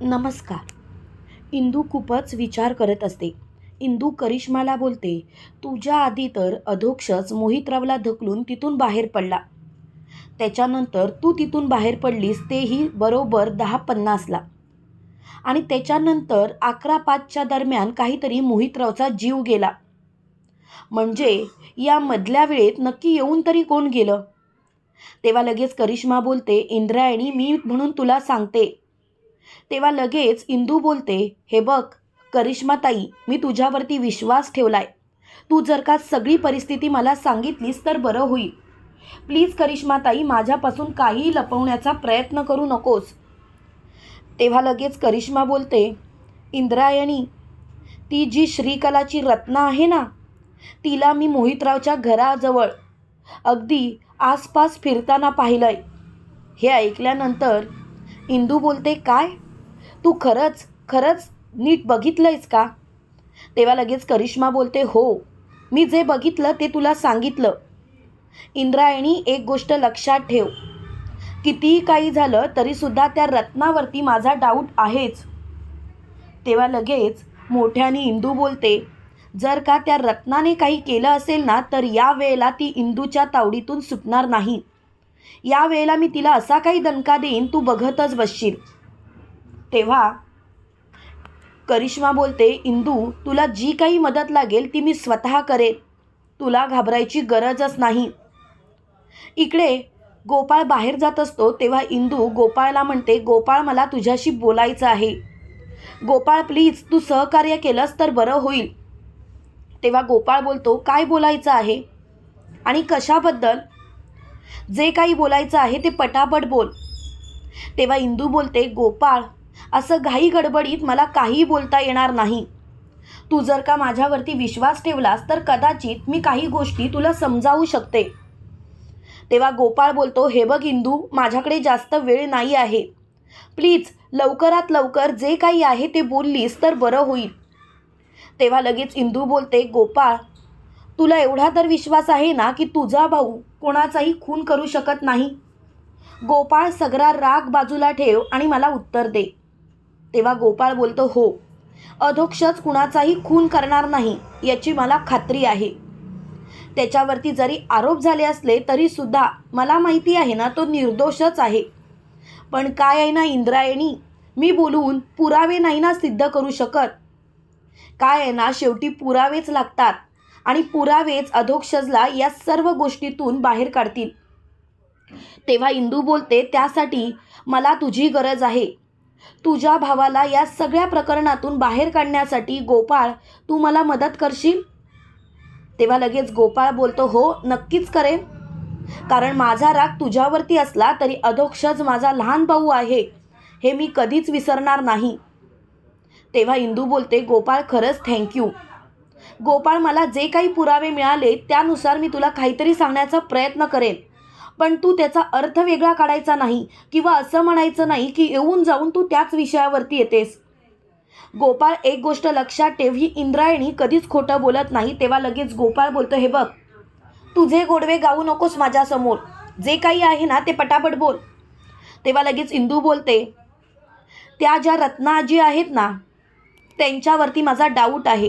नमस्कार. इंदू खूपच विचार करत असते. इंदू करिश्माला बोलते तुझ्या आधी तर अधोक्षच मोहितरावला ढकलून तिथून बाहेर पडला. त्याच्यानंतर तू तिथून बाहेर पडलीस तेही बरोबर दहा पन्नासला. आणि त्याच्यानंतर अकरा पाचच्या दरम्यान काहीतरी मोहितरावचा जीव गेला. म्हणजे या मधल्या वेळेत नक्की येऊन तरी कोण गेलं? तेव्हा लगेच करिश्मा बोलते इंद्रायणी मी म्हणून तुला सांगते तेव्हा लगेच इंदू बोलते हे बघ करिश्माताई मी तुझ्यावरती विश्वास ठेवलाय. तू जर का सगळी परिस्थिती मला सांगितलीस तर बरं होईल. प्लीज करिश्माताई माझ्यापासून काही लपवण्याचा प्रयत्न करू नकोस. तेव्हा लगेच करिश्मा बोलते इंद्रायणी ती जी श्रीकलाची रत्ना आहे ना तिला मी मोहितरावच्या घराजवळ अगदी आसपास फिरताना पाहिलंय. हे ऐकल्यानंतर इंदू बोलते काय? तू खरंच खरंच नीट बघितलंयस का? तेव्हा लगेच करिश्मा बोलते हो मी जे बघितलं ते तुला सांगितलं. इंद्रायणी एक गोष्ट लक्षात ठेव. कितीही काही झालं तरीसुद्धा त्या रत्नावरती माझा डाऊट आहेच. तेव्हा लगेच मोठ्याने इंदू बोलते जर का त्या रत्नाने काही केलं असेल ना तर या वेळेला ती इंदूच्या तावडीतून सुटणार नाही. या वेळेला मी तिला असा काही दणका देईन तू बघतच बसशील. तेव्हा करिश्मा बोलते इंदू तुला जी काही मदत लागेल ती मी स्वतः करेन. तुला घाबरायची गरजच नाही. इकडे गोपाळ बाहेर जात असतो तेव्हा इंदू गोपाळला म्हणते गोपाळ मला तुझ्याशी बोलायचं आहे. गोपाळ प्लीज तू सहकार्य केलंस तर बरं होईल. तेव्हा गोपाळ बोलतो काय बोलायचं आहे? आणि कशाबद्दल? जे काही बोलायचं आहे ते पटापट बोल. तेव्हा इंदू बोलते गोपाळ असं घाई गडबडीत मला काही बोलता येणार नाही. तू जर का माझ्यावरती विश्वास ठेवलास तर कदाचित मी काही गोष्टी तुला समजावू शकते. तेव्हा गोपाळ बोलतो हे बघ इंदू माझ्याकडे जास्त वेळ नाही आहे. प्लीज लवकरात लवकर जे काही आहे ते बोललीस तर बरं होईल. तेव्हा लगेच इंदू बोलते गोपाळ तुला एवढा तर विश्वास आहे ना की तुझा भाऊ कोणाचाही खून करू शकत नाही? गोपाळ सगळा राग बाजूला ठेव आणि मला उत्तर दे. तेव्हा गोपाळ बोलतो हो. अधोक्षच कुणाचाही खून करणार नाही याची मला खात्री आहे. त्याच्यावरती जरी आरोप झाले असले तरीसुद्धा मला माहिती आहे ना तो निर्दोषच आहे. पण काय आहे ना इंद्रायणी? मी बोलून पुरावे नाही ना सिद्ध करू शकत. काय आहे ना शेवटी पुरावेच लागतात. आणि पुरावेच अधोक्षजला या सर्व गोष्टीतून बाहेर काढतील. तेव्हा इंदू बोलते त्यासाठी मला तुझी गरज आहे. तुझ्या भावाला या सगळ्या प्रकरणातून बाहेर काढण्यासाठी गोपाळ तू मला मदत करशील? तेव्हा लगेच गोपाळ बोलतो हो नक्कीच करेन. कारण माझा राग तुझ्यावरती असला तरी अधोक्षज माझा लहान भाऊ आहे. हे मी कधीच विसरणार नाही. तेव्हा इंदू बोलते गोपाळ खरंच थँक्यू गोपाळ मला जे काही पुरावे मिळाले त्यानुसार मी तुला काहीतरी सांगण्याचा प्रयत्न करेन. पण तू त्याचा अर्थ वेगळा काढायचा नाही किंवा असं म्हणायचं नाही की येऊन जाऊन तू त्याच विषयावरती येतेस. गोपाळ एक गोष्ट लक्षात ठेव ही इंद्रायणी कधीच खोटं बोलत नाही तेव्हा लगेच गोपाळ बोलतो हे बघ तुझे गोडवे गाऊ नकोस माझ्यासमोर जे काही आहे ना ते पटापट बोल. तेव्हा लगेच इंदू बोलते त्या ज्या रत्नाजी आहेत ना त्यांच्यावरती माझा डाऊट आहे.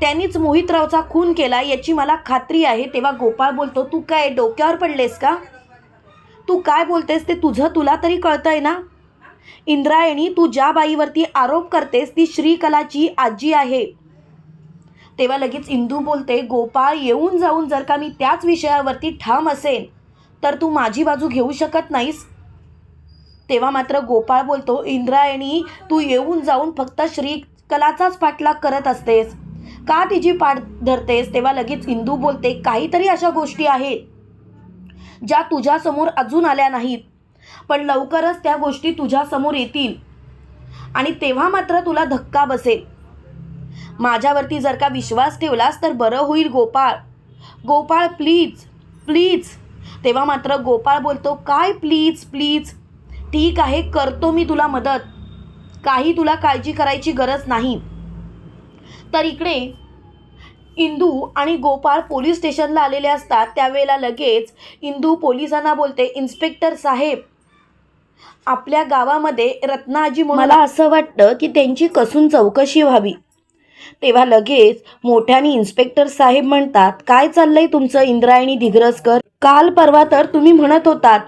त्यांनीच मोहितरावचा खून केला याची मला खात्री आहे. तेव्हा गोपाळ बोलतो तू काय डोक्यावर पडलेस का? तू काय बोलतेस ते तुझं तुला तरी कळतंय ना? इंद्रायणी तू ज्या बाईवरती आरोप करतेस ती श्रीकलाची आजी आहे. तेव्हा लगेच इंदू बोलते गोपाळ येऊन जाऊन जर का मी त्याच विषयावरती ठाम असेन तर तू माझी बाजू घेऊ शकत नाहीस. तेव्हा मात्र गोपाळ बोलतो इंद्रायणी तू येऊन जाऊन फक्त श्रीकलाचाच पाठलाग करत असतेस. का तिची पाठ धरतेस? तेव्हा लगेच हिंदू बोलते काहीतरी अशा गोष्टी आहेत ज्या तुझ्यासमोर अजून आल्या नाहीत. पण लवकरच त्या गोष्टी तुझ्यासमोर येतील. आणि तेव्हा मात्र तुला धक्का बसेल. माझ्यावरती जर का विश्वास ठेवलास तर बरं होईल गोपाळ. गोपाळ प्लीज प्लीज तेव्हा मात्र गोपाळ बोलतो काय प्लीज प्लीज ठीक आहे करतो मी तुला मदत. काही तुला काळजी करायची गरज नाही. तर इकडे इंदू आणि गोपाळ पोलीस स्टेशनला आलेले असतात. त्यावेळेला लगेच इंदू पोलिसांना बोलते इन्स्पेक्टर साहेब आपल्या गावामध्ये रत्नाजी मला असं वाटतं की त्यांची कसून चौकशी व्हावी. तेव्हा लगेच मोठ्याने इन्स्पेक्टर साहेब म्हणतात काय चाललंय तुमचं इंद्रायणी दिग्रसकर? काल परवा तर तुम्ही म्हणत होतात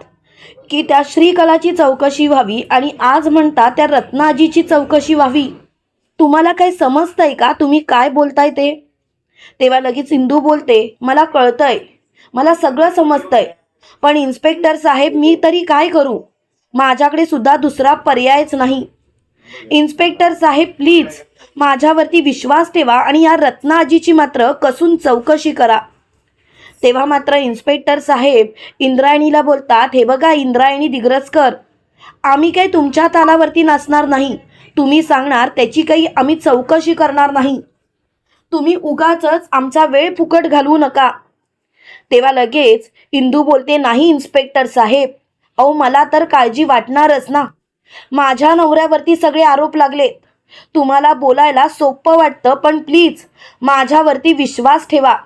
की त्या श्रीकलाची चौकशी व्हावी आणि आज म्हणता त्या रत्नाजीची चौकशी व्हावी. तुम्हाला काय समजतंय का? तुम्ही काय बोलताय ते? तेव्हा लगेच इंदू बोलते मला कळतंय. मला सगळं समजतंय. पण इन्स्पेक्टर साहेब मी तरी काय करू? माझ्याकडे सुद्धा दुसरा पर्यायच नाही. इन्स्पेक्टर साहेब प्लीज. माझ्यावरती विश्वास ठेवा आणि या रत्नाजीची मात्र कसून चौकशी करा. तेव्हा मात्र इन्स्पेक्टर साहेब इंद्रायणीला बोलतात हे बघा इंद्रायणी दिग्रसकर आम्ही काही तुमच्या तालावरती नसणार नाही. तुम्ही सांगणार त्याची काही आम्ही चौकशी करणार नाही. तुम्ही उगाचच आमचा वेळ फुकट घालवू नका. तेव्हा लगेच इंदू बोलते नाही इन्स्पेक्टर साहेब. अहो मला तर काळजी वाटणारच ना. माझ्या नवऱ्यावरती सगळे आरोप लागलेत तुम्हाला बोलायला सोपं वाटतं पण प्लीज माझ्यावरती विश्वास ठेवा.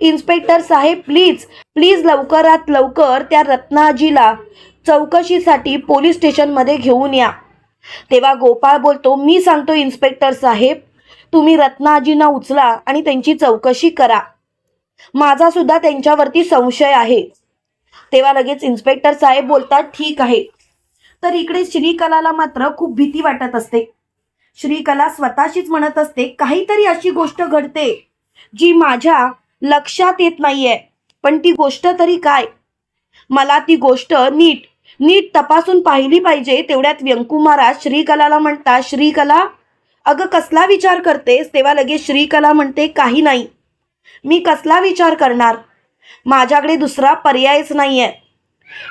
इन्स्पेक्टर साहेब प्लीज प्लीज लवकरात लवकर त्या रत्नाजीला चौकशीसाठी पोलीस स्टेशनमध्ये घेऊन या. तेव्हा गोपाळ बोलतो मी सांगतो इन्स्पेक्टर साहेब तुम्ही रत्नाजींना उचला आणि त्यांची चौकशी करा. माझा सुद्धा त्यांच्यावरती संशय आहे. तेव्हा लगेच इन्स्पेक्टर साहेब बोलतात ठीक आहे. तर इकडे श्रीकलाला मात्र खूप भीती वाटत असते. श्रीकला स्वतःशीच म्हणत असते काहीतरी अशी गोष्ट घडते जी माझ्या लक्षात येत नाहीये. पण ती गोष्ट तरी काय? मला ती गोष्ट नीट नीट तपासून पाहिली पाहिजे तेवढ्यात व्यंकू महाराज श्रीकलाला म्हणता श्रीकला अगं कसला विचार करतेस? तेव्हा लगेच श्रीकला म्हणते काही नाही. मी कसला विचार करणार? माझ्याकडे दुसरा पर्यायच नाही आहे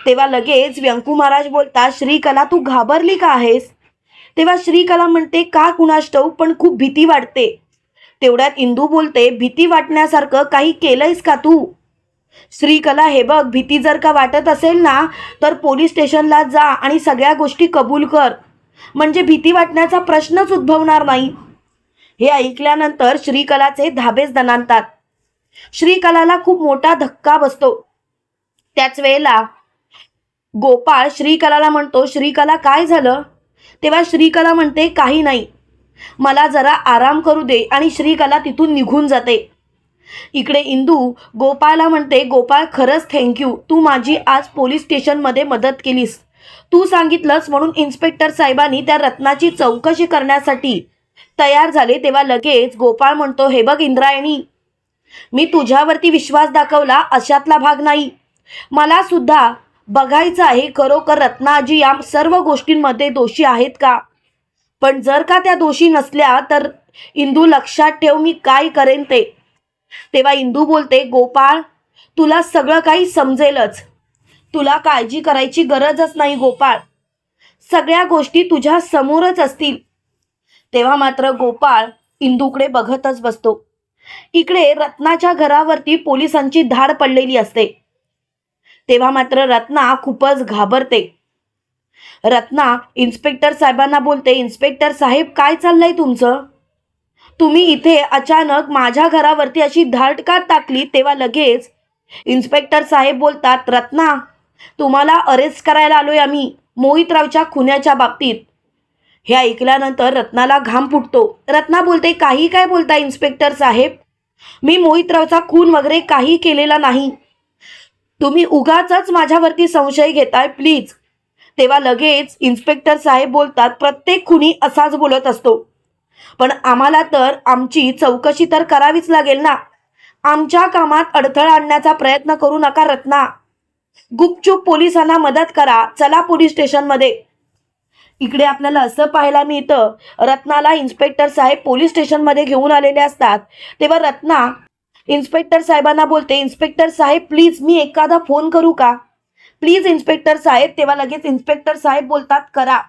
तेव्हा लगेच व्यंकू महाराज बोलतात श्रीकला तू घाबरली का आहेस? तेव्हा श्रीकला म्हणते का कुणास ठाऊक पण खूप भीती वाटते. तेवढ्यात इंदू बोलते भीती वाटण्यासारखं काही केलंयस का तू? श्रीकला हे बघ भीती जर का वाटत असेल ना तर पोलीस स्टेशनला जा आणि सगळ्या गोष्टी कबूल कर. म्हणजे भीती वाटण्याचा प्रश्नच उद्भवणार नाही. हे ऐकल्यानंतर श्रीकलाचे धाबेच दणानतात श्रीकलाला खूप मोठा धक्का बसतो. त्याच वेळेला गोपाळ श्रीकलाला म्हणतो श्रीकला काय झालं? तेव्हा श्रीकला म्हणते काही नाही. मला जरा आराम करू दे. आणि श्रीकला तिथून निघून जाते. इकडे इंदू गोपाळला म्हणते गोपाळ खरंच थँक्यू तू माझी आज पोलीस स्टेशनमध्ये मदत केलीस. तू सांगितलंस म्हणून इन्स्पेक्टर साहेबांनी त्या रत्नाची चौकशी करण्यासाठी तयार झाले तेव्हा लगेच गोपाळ म्हणतो हे बघ इंद्रायणी मी तुझ्यावरती विश्वास दाखवला अशातला भाग नाही. मला सुद्धा बघायचं आहे खरोखर रत्नाजी या सर्व गोष्टींमध्ये दोषी आहेत का? पण जर का त्या दोषी नसल्या तर इंदू लक्षात ठेव मी काय करेन ते. तेव्हा इंदू बोलते गोपाळ तुला सगळं काही समजेलच. तुला काळजी करायची गरजच नाही गोपाळ. सगळ्या गोष्टी तुझ्या समोरच असतील. तेव्हा मात्र गोपाळ इंदूकडे बघतच बसतो. इकडे रत्नाच्या घरावरती पोलिसांची धाड पडलेली असते. तेव्हा मात्र रत्ना खूपच घाबरते. रत्ना इन्स्पेक्टर साहेबांना बोलते इन्स्पेक्टर साहेब काय चाललंय तुमचं? तुम्ही इथे अचानक माझ्या घरावरती अशी धाड का टाकली? तेव्हा लगेच इन्स्पेक्टर साहेब बोलतात रत्ना तुम्हाला अरेस्ट करायला आलोय आम्ही मोहितरावच्या खुन्याच्या बाबतीत. हे ऐकल्यानंतर रत्नाला घाम फुटतो. रत्ना बोलते काही काय बोलता इन्स्पेक्टर साहेब? मी मोहितरावचा खून वगैरे काही केलेला नाही. तुम्ही उगाच माझ्यावरती संशय घेताय प्लीज. तेव्हा लगेच इन्स्पेक्टर साहेब बोलतात प्रत्येक खुनी असाच बोलत असतो. पण आम्हाला तर आमची चौकशी तर करावीच लागेल ना. आमच्या कामात अडथळा आणण्याचा प्रयत्न करू नका रत्ना. गुपचूप पोलिसांना मदत करा. चला पोलीस स्टेशनमध्ये. इकडे आपल्याला असं पाहायला मिळतं रत्नाला इन्स्पेक्टर साहेब पोलीस स्टेशनमध्ये घेऊन आलेले असतात. तेव्हा रत्ना इन्स्पेक्टर साहेबांना बोलते इन्स्पेक्टर साहेब प्लीज मी एखादा फोन करू का? प्लीज इन्स्पेक्टर साहेब. तेव्हा लगेच इन्स्पेक्टर साहेब बोलतात करा.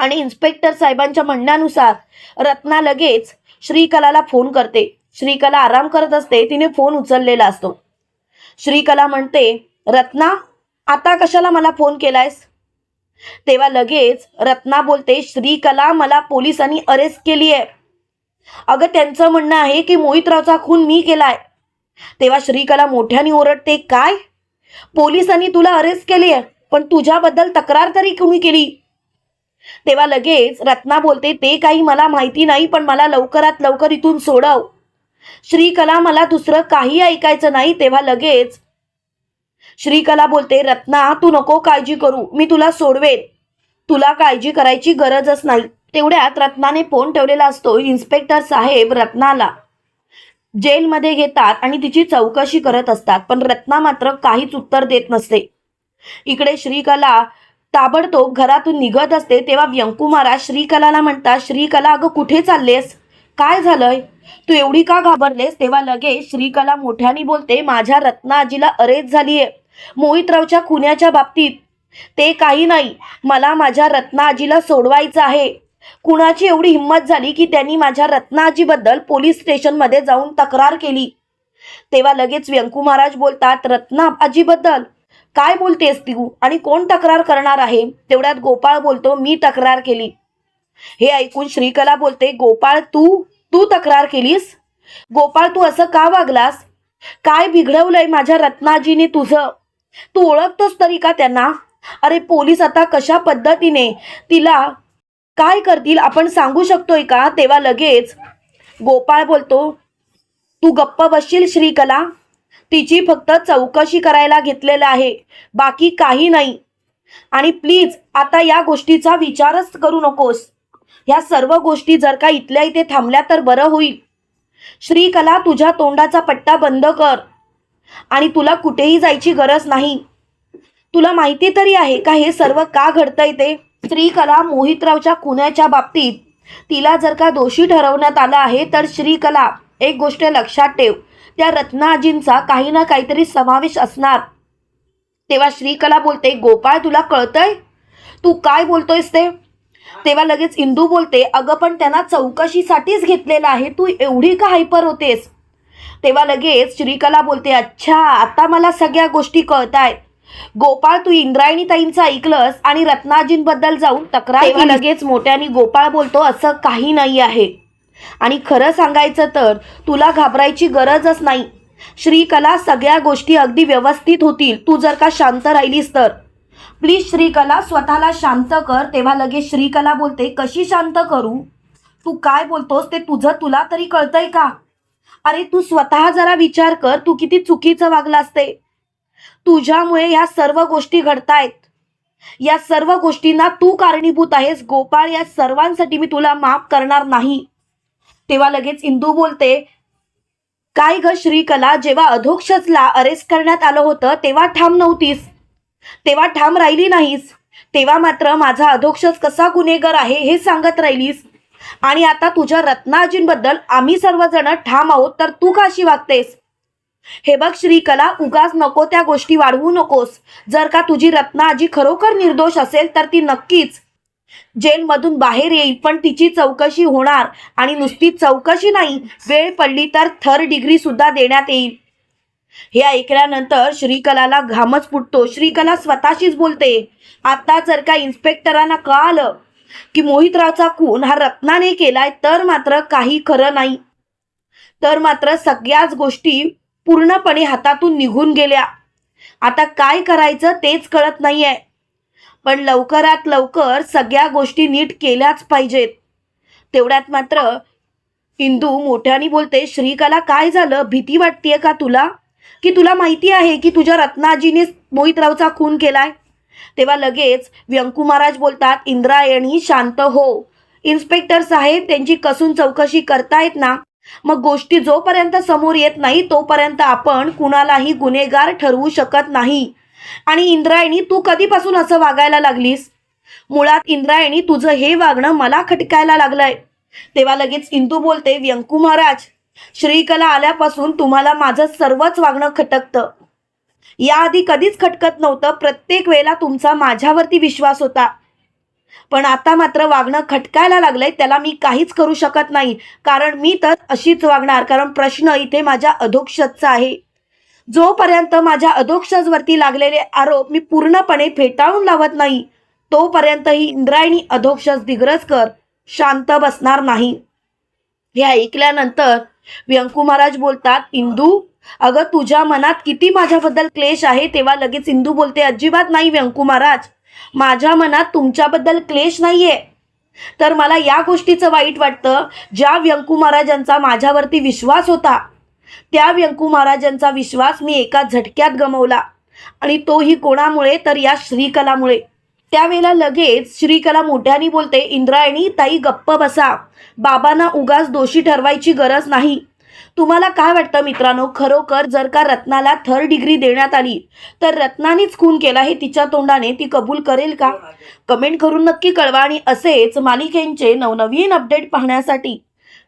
आणि इन्स्पेक्टर साहेबांच्या म्हणण्यानुसार रत्ना लगेच श्रीकलाला फोन करते. श्रीकला आराम करत असते. तिने फोन उचललेला असतो. श्रीकला म्हणते रत्ना आता कशाला मला फोन केलायस? तेव्हा लगेच रत्ना बोलते श्रीकला मला पोलिसांनी अरेस्ट केली आहे अगं त्यांचं म्हणणं आहे की मोहितरावचा खून मी केलाय. तेव्हा श्रीकला मोठ्याने ओरडते काय? पोलिसांनी तुला अरेस्ट केली आहे पण तुझ्याबद्दल तक्रार तरी कुणी केली? तेव्हा लगेच रत्ना बोलते ते काही मला माहिती नाही पण मला लवकरात लवकर इथून सोडव. श्रीकला मला दुसरं काही ऐकायचं नाही. तेव्हा लगेच श्रीकला बोलते रत्ना तू नको काळजी करू मी तुला सोडवेन. तुला काळजी करायची गरजच नाही. तेवढ्यात रत्नाने फोन ठेवलेला असतो इन्स्पेक्टर साहेब रत्नाला. जेलमध्ये घेतात आणि तिची चौकशी करत असतात पण रत्ना मात्र काहीच उत्तर देत नसते. इकडे श्रीकला ताबडतोब घरातून निघत असते तेव्हा व्यंकुमारा महाराज श्रीकलाला म्हणतात श्रीकला अगं कुठे चाललेस? काय झालंय? तू एवढी का घाबरलेस? तेव्हा लगेच श्रीकला मोठ्याने बोलते माझ्या रत्ना आजीला अरेच झालीये. मोहितरावच्या खुन्याच्या बाबतीत ते काही नाही. मला माझ्या रत्ना आजीला सोडवायचं आहे. कुणाची एवढी हिंमत झाली की त्यांनी माझ्या रत्ना आजीबद्दल पोलीस स्टेशनमध्ये जाऊन तक्रार केली? तेव्हा लगेच व्यंकू महाराज बोलतात रत्ना आजीबद्दल काय बोलतेस तू? आणि कोण तक्रार करणार आहे? तेवढ्यात गोपाळ बोलतो मी तक्रार केली. हे ऐकून श्रीकला बोलते गोपाळ तू तू तक्रार केलीस? गोपाळ तू असं का वागलास? काय बिघडवलंय माझ्या रत्नाजीने तुझं? तू ओळखतोस तरी का त्यांना? अरे पोलीस आता कशा पद्धतीने तिला काय करतील आपण सांगू शकतोय का? तेव्हा लगेच गोपाळ बोलतो तू गप्प बसशील श्रीकला? तिची फक्त चौकशी करायला घेतलेलं आहे. बाकी काही नाही. आणि प्लीज आता या गोष्टीचा विचारच करू नकोस. ह्या सर्व गोष्टी जर का इथल्या इथे थांबल्या तर बरं होईल. श्रीकला तुझ्या तोंडाचा पट्टा बंद कर. आणि तुला कुठेही जायची गरज नाही. तुला माहिती तरी आहे का हे सर्व का घडतंय ते? श्रीकला मोहितरावच्या खुन्याच्या बाबतीत तिला जर का दोषी ठरवण्यात आलं आहे तर श्रीकला एक गोष्ट लक्षात ठेव. त्या रत्नाजींचा काही ना काहीतरी समावेश असणार. तेव्हा श्रीकला बोलते गोपाळ तुला कळतंय? तू काय बोलतोयस ते? तेव्हा लगेच इंदू बोलते अगं पण त्यांना चौकशीसाठीच घेतलेलं आहे. तू एवढी का हायपर होतेस? तेव्हा लगेच श्रीकला बोलते अच्छा आता मला सगळ्या गोष्टी कळतायत. गोपाळ तू इंद्रायणी ताईंचं ऐकलंस आणि रत्नाजींबद्दल जाऊन तक्रार लगेच मोठ्याने गोपाळ बोलतो असं काही नाही आहे. आणि खरं सांगायचं तर तुला घाबरायची गरजच नाही. श्रीकला सगळ्या गोष्टी अगदी व्यवस्थित होतील. तू जर का शांत राहिलीस तर. प्लीज श्रीकला स्वतःला शांत कर. तेव्हा लगेच श्रीकला बोलते कशी शांत करू? तू काय बोलतोस? ते तुझं तुला तरी कळतंय का? अरे तू स्वतः जरा विचार कर. तू किती चुकीचं वागलं असते तुझ्यामुळे या सर्व गोष्टी घडतायत. या सर्व गोष्टींना तू कारणीभूत आहेस. गोपाळ या सर्वांसाठी मी तुला माफ करणार नाही. तेव्हा लगेच इंदू बोलते काय ग श्रीकला जेव्हा अधोक्षसला अरेस्ट करण्यात आलं होतं तेव्हा ठाम नव्हतीस. तेव्हा ठाम राहिली नाहीस. तेव्हा मात्र माझा अधोक्षस कसा गुन्हेगार आहे हे सांगत राहिलीस. आणि आता तुझ्या रत्नाजींबद्दल आम्ही सर्वजण ठाम आहोत तर तू काशी वागतेस? हे बघ श्रीकला उगाच नको त्या गोष्टी वाढवू नकोस. जर का तुझी रत्नाजी खरोखर निर्दोष असेल तर ती नक्कीच जेलमधून बाहेर येईल पण तिची चौकशी होणार आणि नुसती चौकशी नाही वेळ पडली तर थर्ड डिग्री सुद्धा देण्यात येईल. हे ऐकल्यानंतर श्रीकलाला घामच फुटतो. श्रीकला स्वतःशीच बोलते आता जर का इन्स्पेक्टरांना कळालं की मोहितरावचा खून हा रत्नाने केलाय तर मात्र काही खरं नाही. तर मात्र सगळ्याच गोष्टी पूर्णपणे हातातून निघून गेल्या. आता काय करायचं तेच कळत नाहीये. पण लवकरात लवकर सगळ्या गोष्टी नीट केल्याच पाहिजेत. तेवढ्यात मात्र इंदू मोठ्याने बोलते श्रीकाला काय झालं? भीती वाटतेय का तुला? की तुला माहिती आहे की तुझ्या रत्नाजीने मोहितरावचा खून केलाय? तेव्हा लगेच व्यंकू महाराज बोलतात इंद्रायणी शांत हो. इन्स्पेक्टर साहेब त्यांची कसून चौकशी करतायत ना? मग गोष्टी जोपर्यंत समोर येत नाही तोपर्यंत आपण कुणालाही गुन्हेगार ठरवू शकत नाही. आणि इंद्रायणी तू कधीपासून असं वागायला लागलीस? मुळात इंद्रायणी तुझं हे वागणं मला खटकायला लागलंय. तेव्हा लगेच इंदू बोलते व्यंकू महाराज श्रीकला आल्यापासून तुम्हाला माझं सर्वच वागणं खटकतं. याआधी कधीच खटकत नव्हतं प्रत्येक वेळेला तुमचा माझ्यावरती विश्वास होता. पण आता मात्र वागणं खटकायला लागलंय त्याला मी काहीच करू शकत नाही. कारण मी तर अशीच वागणार कारण प्रश्न इथे माझ्या अधोक्षतचा आहे. जोपर्यंत माझ्या अधोक्षजवरती लागलेले आरोप मी पूर्णपणे फेटाळून लावत नाही तोपर्यंत ही इंद्रायणी अधोक्षज दिग्रजकर शांत बसणार नाही. हे ऐकल्यानंतर व्यंकू महाराज बोलतात इंदू अगं तुझ्या मनात किती माझ्याबद्दल क्लेश आहे तेव्हा लगेच इंदू बोलते अजिबात नाही व्यंकू महाराज माझ्या मनात तुमच्याबद्दल क्लेश नाहीये. तर मला या गोष्टीचं वाईट वाटतं ज्या व्यंकू महाराजांचा माझ्यावरती विश्वास होता त्या व्यंकू महाराजांचा विश्वास मी एका झटक्यात गमवला. आणि तोही कोणामुळे तर या श्रीकलामुळे. त्यावेळेला लगेच श्रीकला मोठ्याने बोलते इंद्रायणी ताई गप्प बसा. बाबांना उगाच दोषी ठरवायची गरज नाही. तुम्हाला काय वाटतं मित्रांनो? खरोखर जर का रत्नाला थर्ड डिग्री देण्यात आली तर रत्नानेच खून केला हे तिच्या तोंडाने ती कबूल करेल का? कमेंट करून नक्की कळवा आणि असेच मालिकेंचे नवनवीन अपडेट पाहण्यासाठी.